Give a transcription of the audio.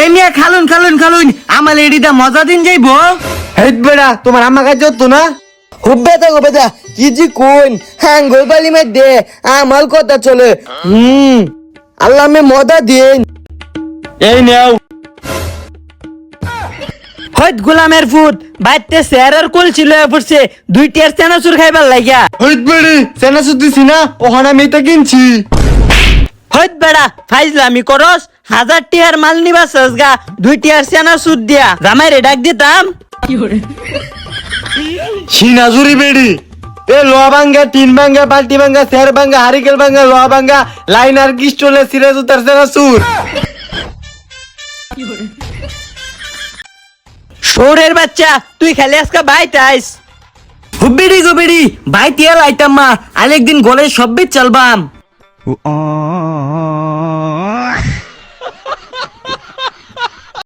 এ নিয়ে খালুন খালুন খালুন। আমার এডিটা মজা দিন যাইবো। হেট বেড়া তোমার আম্মা কাজ তো না? হুব্বে তো বেটা কি জি কোন হাঙ্গল বালি মধ্যে আমার কথা চলে। হুম আল্লাহ মে মদা দিন এই নেও। হইত গোলামের ফুট বাইতে স্যারের কোল ছিল পড়ছে দুই টিয়ার চেনাচুর খাইবার লাগিয়া। হেট বেড়ি সেনা সুদিছি না ওখানে আমি তো কিনছি। হইত বেড়া ফাইজলামি করস হাজার টিয়ার মাল নিবা গা দুই টিহার সেনা চেনাচুর দিয়া। জামাইরে ডাক দিতাম। সিনাজুরি বেড়ি। এ লোয়া ভাঙ্গা টিন ভাঙ্গা বালতি ভাঙ্গা স্যার ভাঙ্গা হারিকেল ভাঙ্গা লোয়া ভাঙ্গা লাইন আর কিস্টলে সিরাজ উতার সেনা সুর শোরের বাচ্চা তুই খালি আজকে বাইতে আইস। হুবিড়ি গুবিড়ি ভাই তিয়াল আইতাম মা। আরেকদিন গলে সব চালবাম।